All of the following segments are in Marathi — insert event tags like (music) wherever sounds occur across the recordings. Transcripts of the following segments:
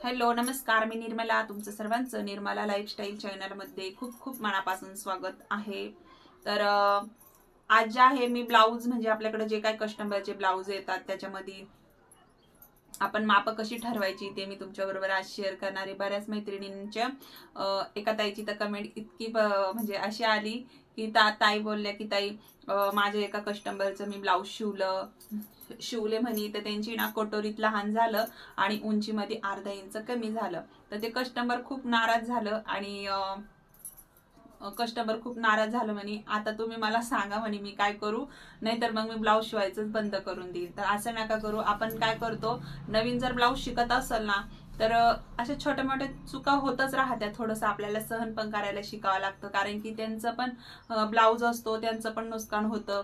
हॅलो नमस्कार मी निर्मला तुमचं सर्वांचं निर्मला लाईफस्टाईल चॅनलमध्ये खूप खूप मनापासून स्वागत आहे. तर आज जे आहे मी ब्लाऊज म्हणजे आपल्याकडे जे काही कस्टमरचे ब्लाऊज येतात त्याच्यामध्ये आपण मापं कशी ठरवायची ते मी तुमच्याबरोबर आज शेअर करणारे बऱ्याच मैत्रिणींच्या एका ताईची तर कमेंट इतकी म्हणजे अशी आली की ता ताई बोलल्या की ताई माझ्या एका कस्टमरचं मी ब्लाऊज शिवलं. शिवले म्हणे तर त्यांची ना कटोरीत लहान झालं आणि उंचीमध्ये अर्धा इंच कमी झालं. तर ते कस्टमर खूप नाराज झालं आणि कस्टमर खूप नाराज झालं म्हणे आता तुम्ही मला सांगा म्हणे मी काय करू? नाहीतर मग मी ब्लाऊज शिवायचंच बंद करून देईल तर असं नका करू. आपण काय करतो नवीन जर ब्लाऊज शिकत असेल ना तर असे अशा छोट्या मोठ्या चुका होतच राहत्या थोडंसं आपल्याला सहन पण करायला शिकावं लागतं. कारण की त्यांचं पण ब्लाऊज असतो त्यांचं पण नुकसान होतं.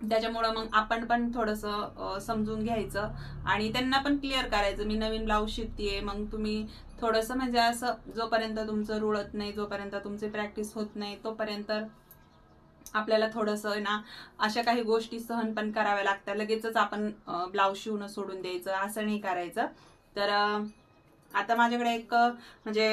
त्याच्यामुळं मग आपण पण थोडंसं समजून घ्यायचं आणि त्यांना पण क्लिअर करायचं. मी नवीन ब्लाऊज शिकतेय मग तुम्ही थोडंसं म्हणजे असं जोपर्यंत तुमचं रुळत नाही जोपर्यंत तुमची प्रॅक्टिस होत नाही तोपर्यंत आपल्याला थोडंसं ना अशा काही गोष्टी सहन पण कराव्या लागतात. लगेचच आपण ब्लाऊज शिवणं सोडून द्यायचं. असं नाही करायचं. तर आता माझ्याकडे एक म्हणजे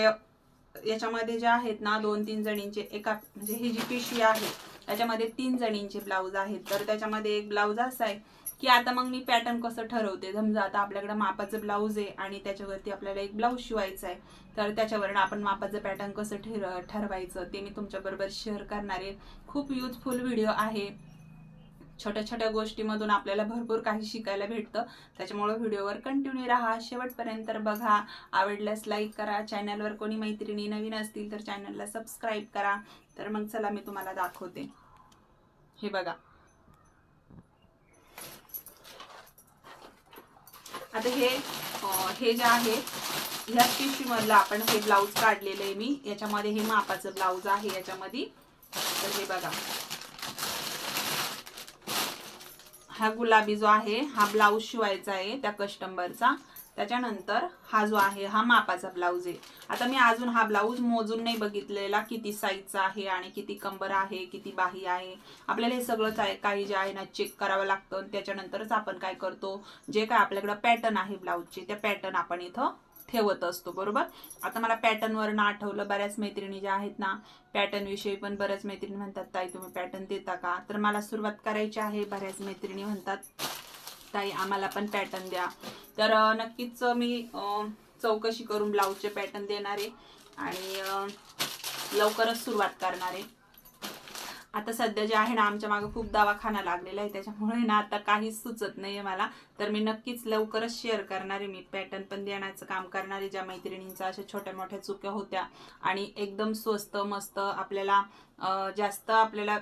याच्यामध्ये जे आहेत ना दोन तीन जणींचे एका म्हणजे ही जी पिशवी आहे त्याच्यामध्ये तीन जणींचे ब्लाऊज आहेत. तर त्याच्यामध्ये एक ब्लाऊज असा आहे की आता मग मी पॅटर्न कसं ठरवते? समजा आता आपल्याकडे मापाचं ब्लाऊज आहे आणि त्याच्यावरती आपल्याला एक ब्लाऊज शिवायचा आहे. तर त्याच्यावरनं आपण मापाचं पॅटर्न कसं ठर ठरवायचं ते मी तुमच्याबरोबर शेअर करणार आहे. खूप युजफुल व्हिडिओ आहे. छोट्या छोट्या गोष्टीमधून आपल्याला भरपूर काही शिकायला भेटतं. त्याच्यामुळं व्हिडिओवर कंटिन्यू राहा. शेवटपर्यंत बघा. आवडल्यास लाईक करा. चॅनलवर कोणी मैत्रिणी नवीन असतील तर चॅनलला सबस्क्राईब करा. तर मग चला मी तुम्हाला दाखवते. हे बघा. आता हे हे जे आहे ह्या पिशवीमधलं आपण हे ब्लाऊज काढलेलं आहे मी. याच्यामध्ये हे मापाचं ब्लाऊज आहे याच्यामध्ये. तर हे बघा. हा गुलाबी जो आहे हा ब्लाऊज शिवायचा आहे त्या कस्टमरचा. त्याच्यानंतर हा जो आहे हा मापाचा ब्लाऊज आहे. आता मी अजून हा ब्लाऊज मोजून नाही बघितलेला किती साईजचा आहे आणि किती कंबर आहे किती बाही आहे. आपल्याला हे सगळंच आहे काही जे आहे ना चेक करावं लागतं त्याच्यानंतरच आपण काय करतो जे काय आपल्याकडं पॅटर्न आहे ब्लाऊजचे त्या पॅटर्न आपण इथं ठेवत असतो बरोबर? आता मला पॅटर्नवर ना आठवलं बऱ्याच मैत्रिणी ज्या आहेत ना पॅटर्नविषयी पण बऱ्याच मैत्रिणी म्हणतात ताई तुम्ही पॅटर्न देता का? तर मला सुरुवात करायची आहे बऱ्याच मैत्रिणी म्हणतात ताई आम्हाला पण पॅटर्न द्या. तर नक्कीच मी चौकशी करून ब्लाऊजचे पॅटर्न देणार आहे आणि लवकरच सुरुवात करणार. आहे आता सध्या जे आहे ना आमच्या मागे खूप दवाखाना लागलेला आहे. त्याच्यामुळे ना आता काहीच सुचत नाहीये मला. तर मी नक्कीच लवकरच शेअर करणार आहे मी पॅटर्न पण देण्याचं काम करणारे ज्या मैत्रिणींचा अशा छोट्या मोठ्या चुक्या होत्या. आणि एकदम स्वस्त मस्त आपल्याला जास्त आपल्याला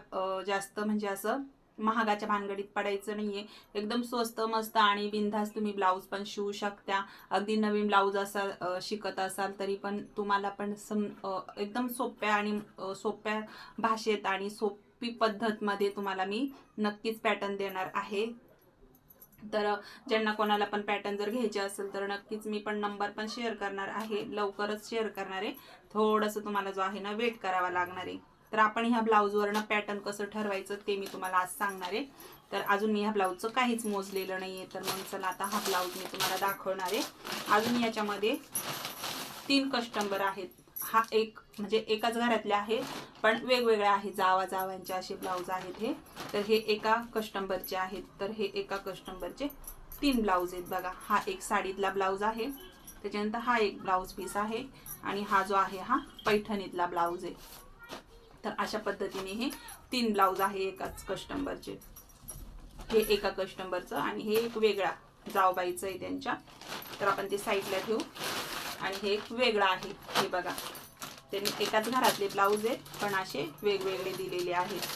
जास्त म्हणजे असं महागाच्या भानगडीत पडायचं नाहीये. एकदम स्वस्त मस्त आणि बिनधास्त तुम्ही ब्लाऊज पण शिवू शकता. अगदी नवीन ब्लाऊज असाल शिकत असाल तरी पण तुम्हाला पण सम एकदम सोप्या आणि सोप्या भाषेत आणि सोपी पद्धतमध्ये तुम्हाला मी नक्कीच पॅटर्न देणार आहे. तर ज्यांना कोणाला पण पॅटर्न जर घ्यायचे असेल तर नक्कीच मी पण नंबर पण शेअर करणार आहे. लवकरच शेअर करणार आहे. थोडंसं तुम्हाला जो आहे ना वेट करावा लागणार आहे. तर आपण ह्या ब्लाऊजवरनं पॅटर्न कसं ठरवायचं ते मी तुम्हाला आज सांगणार आहे. तर अजून मी ह्या ब्लाऊजचं काहीच मोजलेलं नाहीये. तर मग चला आता हा ब्लाऊज मी तुम्हाला दाखवणार आहे. अजून याच्यामध्ये तीन कस्टमर आहेत. हा एक म्हणजे एकाच घरातले आहे पण वेगवेगळे आहे जावा जावांचे असे ब्लाऊज आहेत हे. तर हे एका कस्टमरचे आहेत. तर हे एका कस्टमरचे तीन ब्लाऊज आहेत बघा. हा एक साडीतला ब्लाऊज आहे. त्याच्यानंतर हा एक ब्लाऊज पीस आहे. आणि हा जो आहे हा पैठणीतला ब्लाऊज आहे. तर अशा पद्धतीने हे तीन ब्लाऊज आहे एकाच कस्टमरचे हे एका कस्टमरचं आणि हे एक वेगळा जावबाईचं आहे त्यांच्या. तर आपण ते साईडला ठेवू. आणि हे एक वेगळं आहे. हे बघा. त्यांनी एकाच घरातले ब्लाऊज आहेत पण असे वेगवेगळे दिलेले आहेत.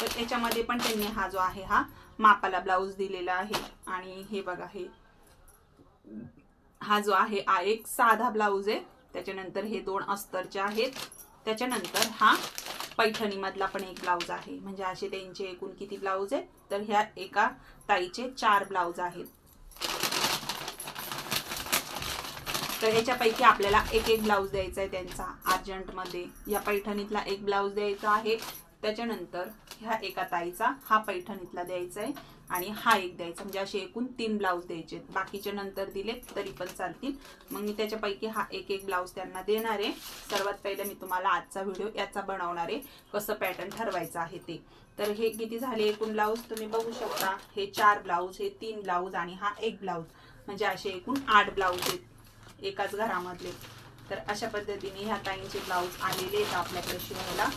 तर याच्यामध्ये पण त्यांनी हा जो आहे हा मापाला ब्लाऊज दिलेला आहे. आणि हे बघा हे हा जो आहे हा एक साधा ब्लाऊज आहे. त्याच्यानंतर हे दोन अस्तरचे आहेत त्याच्यानंतर हा पैठणीमधला पण एक ब्लाऊज आहे. म्हणजे असे त्यांचे एकूण किती ब्लाऊज आहेत तर ह्या एका ताईचे चार ब्लाऊज आहेत. तर ह्याच्यापैकी आपल्याला एक एक ब्लाऊज द्यायचा आहे त्यांचा. अर्जंटमध्ये या पैठणीतला एक ब्लाऊज द्यायचा आहे. त्याच्यानंतर ह्या एका ताईचा हा पैठणीतला द्यायचा आहे आणि हा एक द्यायचा. म्हणजे असे एकूण तीन ब्लाऊज द्यायचे आहेत. बाकीचे नंतर दिले तरी पण चालतील. मग मी त्याच्यापैकी हा एक एक ब्लाऊज त्यांना देणार आहे. सर्वात पहिले मी तुम्हाला आजचा व्हिडिओ याचा बनवणार आहे. कसं पॅटर्न ठरवायचं आहे ते. तर हे किती झाले एकूण ब्लाऊज? तुम्ही बघू शकता. हे चार ब्लाऊज हे तीन ब्लाऊज आणि हा एक ब्लाऊज. म्हणजे असे एकूण आठ ब्लाऊज आहेत एकाच घरामधले. तर अशा पद्धतीने ह्या ताईंचे ब्लाऊज आलेले आहेत आपल्याकडे शिवायला.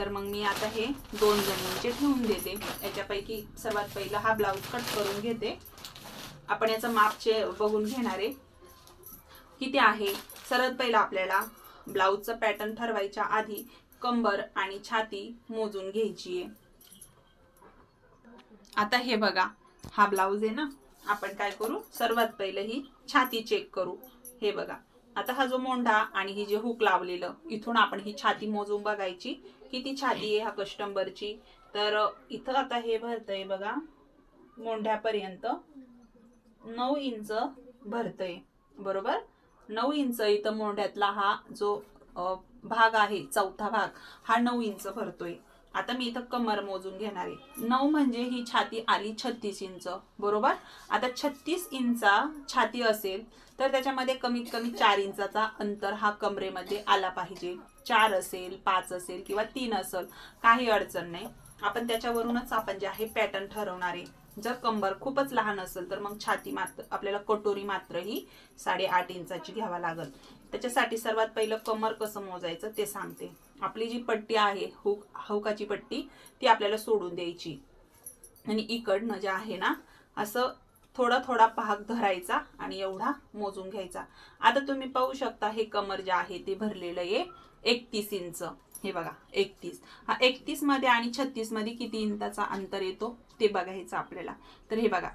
तर मग मी आता हे दोन जणींचे ठेवून देते. याच्यापैकी सर्वात पहिला हा ब्लाऊज कट करून घेते. आपण याचं मापचे बघून घेणार आहे. किती आहे? सर्वात पहिला आपल्याला ब्लाऊजचा पॅटर्न ठरवायच्या आधी कंबर आणि छाती मोजून घ्यायची आहे. आता हे बघा हा ब्लाऊज आहे ना? आपण काय करू? सर्वात पहिलं ही छाती चेक करू. हे बघा. आता हा जो मोंढा आणि ही जे हुक लावलेलं इथून आपण ही छाती मोजून बघायची. किती छाती आहे ह्या कस्टंबरची तर इथं आता हे भरतंय बघा मोंढ्यापर्यंत नऊ इंच भरतंय बरोबर? नऊ इंच इथं मोंढ्यातला हा जो भाग आहे चौथा भाग हा नऊ इंच भरतोय. आता मी इथं कमर मोजून घेणार आहे. नऊ म्हणजे ही छाती आली छत्तीस इंच बरोबर? आता छत्तीस इंचा छाती असेल तर त्याच्यामध्ये कमीत कमी चार इंचाचा अंतर हा कमरेमध्ये आला पाहिजे. चार असेल पाच असेल किंवा तीन असेल काही अडचण नाही. आपण त्याच्यावरूनच आपण जे आहे पॅटर्न ठरवणार आहे. जर कंबर खूपच लहान असेल तर मग छाती मात्र आपल्याला कटोरी मात्र ही साडेआठ इंचाची घ्यावा लागल. त्याच्यासाठी सर्वात पहिलं कमर कसं मोजायचं ते सांगते. आपली जी पट्टी आहे हुक हुकाची पट्टी ती आपल्याला सोडून द्यायची. आणि इकडनं जे आहे ना असं थोडा थोडा भाग धरायचा आणि एवढा मोजून घ्यायचा. आता तुम्ही पाहू शकता हे कमर जे आहे ते भरलेलं आहे एकतीस इंच. हे बघा एकतीस. हा एकतीसमध्ये आणि छत्तीसमध्ये किती इंचाचा अंतर येतो? ते बघायचं आपल्याला. तर हे बघा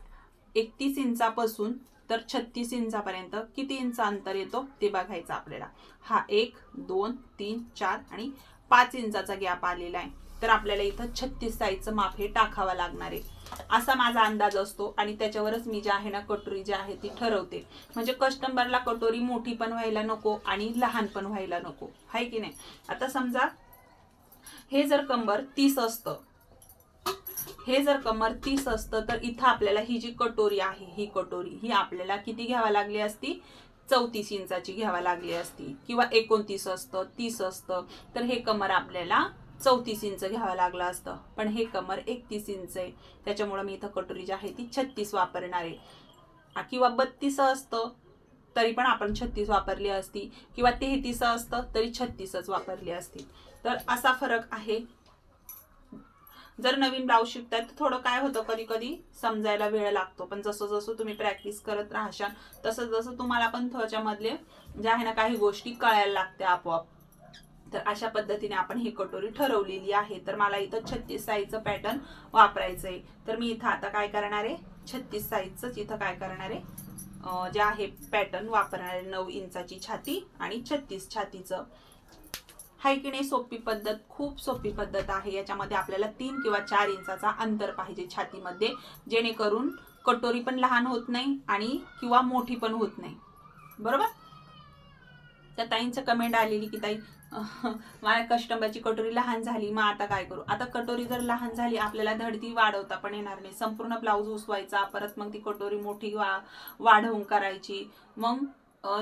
एकतीस इंचापासून तर छत्तीस इंचापर्यंत किती इंच अंतर येतो ते बघायचं आपल्याला. हा एक दोन तीन चार आणि पाच इंचाचा गॅप आलेला आहे. तर आपल्याला इथं छत्तीस साईजचं माप हे टाकावं लागणार आहे. असा माझा अंदाज असतो आणि त्याच्यावरच मी जे आहे ना कटोरी जी आहे ती ठरवते. म्हणजे कस्टमरला कटोरी मोठी पण व्हायला नको आणि लहान पण व्हायला नको. हाय की नाही? आता समजा हे जर कंबर तीस असतं हे जर कमर तीस असतं तर इथं आपल्याला ही जी कटोरी आहे ही कटोरी ही आपल्याला किती घ्यावा लागली असती? चौतीस इंचाची घ्यावा लागली असती. किंवा एकोणतीस असतं तीस असतं तर हे कमर आपल्याला चौतीस इंच घ्यावं लागलं असतं. पण हे कमर एकतीस इंच आहे. त्याच्यामुळं मी इथं कटोरी जी आहे ती छत्तीस वापरणार आहे. किंवा बत्तीस असतं तरी पण आपण छत्तीस वापरली असती. किंवा तेहतीस असतं तरी छत्तीसच वापरली असती. तर असा फरक आहे. जर नवीन ब्लाऊज शिकताय तर थोडं काय होतं कधी कधी समजायला वेळ लागतो. पण जसं जसं तुम्ही प्रॅक्टिस करत राहशाल तसं जसं तुम्हाला पण त्याच्यामधले जे आहे ना काही गोष्टी कळायला लागत्या आपोआप. तर अशा पद्धतीने आपण ही कटोरी ठरवलेली आहे. तर मला इथं छत्तीस साईजचं पॅटर्न वापरायचं आहे तर मी इथं आता काय करणार आहे? छत्तीस साईजचंच इथं काय करणार आहे? जे आहे पॅटर्न वापरणार आहे नऊ इंचाची छाती आणि छत्तीस छातीचं. हाय की नाही सोपी पद्धत? खूप सोपी पद्धत आहे. याच्यामध्ये आपल्याला तीन किंवा चार इंचाचा अंतर पाहिजे छातीमध्ये जेणेकरून कटोरी पण लहान होत नाही आणि किंवा मोठी पण होत नाही. बरोबर? त्या ताईंचं कमेंट आलेली की ताई (laughs) माझ्या कस्टमरची कटोरी लहान झाली मग आता काय करू? आता कटोरी जर लहान झाली आपल्याला धडती वाढवता पण येणार नाही. संपूर्ण ब्लाऊज उसवायचा परत मग ती कटोरी मोठी वा वाढवून करायची. मग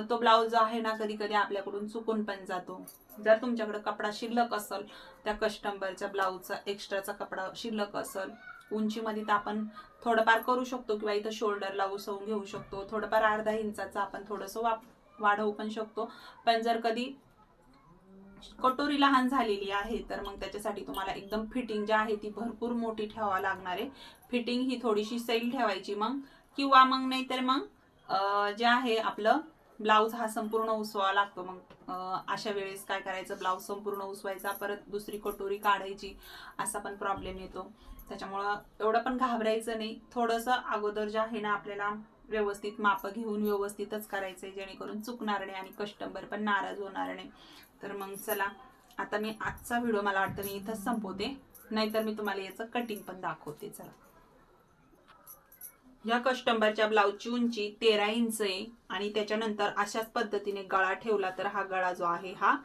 तो ब्लाऊज जो आहे ना कधी कधी आपल्याकडून चुकून पण जातो. जर तुमच्याकडे कपडा शिल्लक असेल त्या कस्टमरच्या ब्लाऊजचा एक्स्ट्राचा कपडा शिल्लक असेल उंचीमध्ये तर आपण थोडंफार करू शकतो किंवा इथं शोल्डरला उसवून घेऊ शकतो. थोडंफार अर्धा इंचाचा आपण थोडंसं वाप वाढवू पण शकतो. पण जर कधी कटोरी लहान झालेली आहे तर मग त्याच्यासाठी तुम्हाला एकदम फिटिंग जी आहे ती भरपूर मोठी ठेवावी लागणार आहे. फिटिंग ही थोडीशी सैल ठेवायची मग किंवा मग नाही तर मग जे आहे आपलं ब्लाऊज हा संपूर्ण उसवा लागतो. मग अशा वेळेस काय करायचं? ब्लाऊज संपूर्ण उसवायचा परत दुसरी कटोरी काढायची असा पण प्रॉब्लेम येतो. त्याच्यामुळं एवढं पण घाबरायचं नाही. थोडंसं अगोदर जे आहे ना आपल्याला व्यवस्थित मापं घेऊन व्यवस्थितच करायचं आहे जेणेकरून चुकणार नाही आणि कस्टमर पण नाराज होणार नाही. तर मग चला आता मी आजचा व्हिडिओ मला वाटतं मी इथंच संपवते. नाहीतर मी तुम्हाला याचं कटिंग पण दाखवते. चला. या कस्टमरच्या ब्लाऊजची उंची तेरा इंच आहे आणि त्याच्यानंतर अशाच पद्धतीने गळा ठेवला तर हा गळा जो आहे हा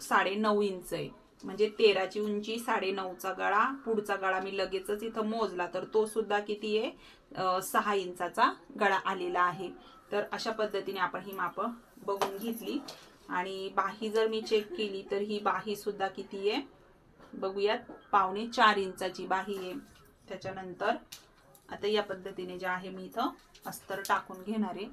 साडे नऊ इंच आहे. म्हणजे तेराची उंची साडे नऊचा गळा पुढचा गळा मी लगेचच इथं मोजला तर तो सुद्धा किती आहे? सहा इंचाचा गळा आलेला आहे. तर अशा पद्धतीने आपण ही मापं बघून घेतली. आणि बाही जर मी चेक केली तर ही बाही सुद्धा किती आहे? बघूयात पावणे चार इंचाची बाही आहे. त्याच्यानंतर आता या पद्धतीने जे आहे मी इथं अस्तर टाकून घेणार आहे.